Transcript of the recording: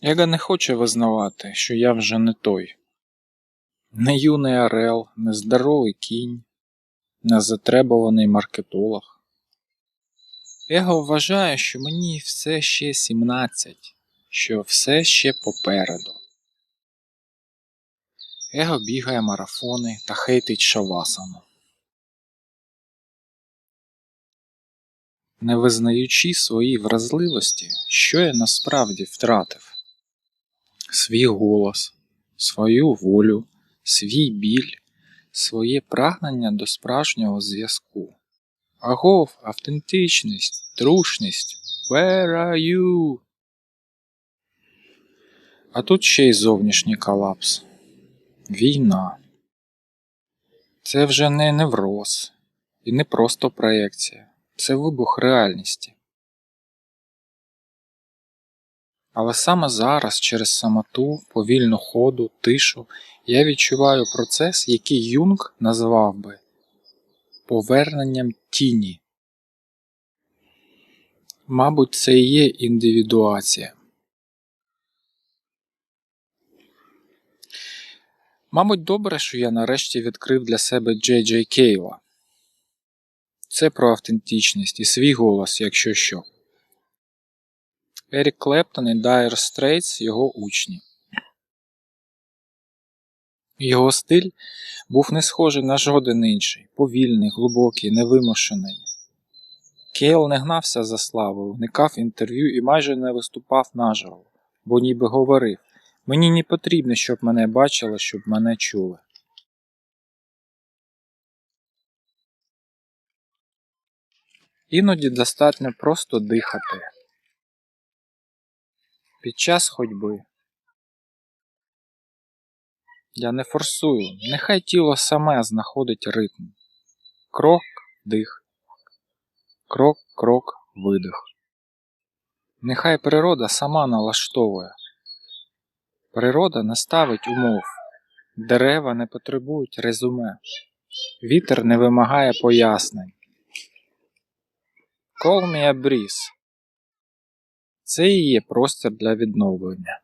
Яга не хоче визнавати, що я вже не той. Не юний орел, не здоровий кінь, не затребуваний маркетолог. Его вважає, що мені все ще 17, що все ще попереду. Его бігає марафони та хейтить шавасану. Не визнаючи свої вразливості, що я насправді втратив свій голос, свою волю, свій біль, своє прагнення до справжнього зв'язку. Агов, автентичність, трушність. Where are you? А тут ще й зовнішній колапс. Війна. Це вже не невроз і не просто проекція. Це вибух реальності. Але саме зараз, через самоту, повільну ходу, тишу, я відчуваю процес, який Юнг назвав би поверненням тіні. Мабуть, це і є індивідуація. Мабуть, добре, що я нарешті відкрив для себе Джей Джей Кейла. Це про автентичність і свій голос, якщо що. Ерік Клептон і Dire Straits – його учні. Його стиль був не схожий на жоден інший, повільний, глибокий, невимушений. Кейл не гнався за славою, уникав інтерв'ю і майже не виступав наживо, бо ніби говорив Мені не потрібно, щоб мене бачили, щоб мене чули. Іноді достатньо просто дихати під час ходьби. Я не форсую, нехай тіло саме знаходить ритм. Крок, дих, крок, крок, видих. Нехай природа сама налаштовує. Природа не ставить умов, дерева не потребують резюме, вітер не вимагає пояснень. Call me a breeze. Це і є простір для відновлення.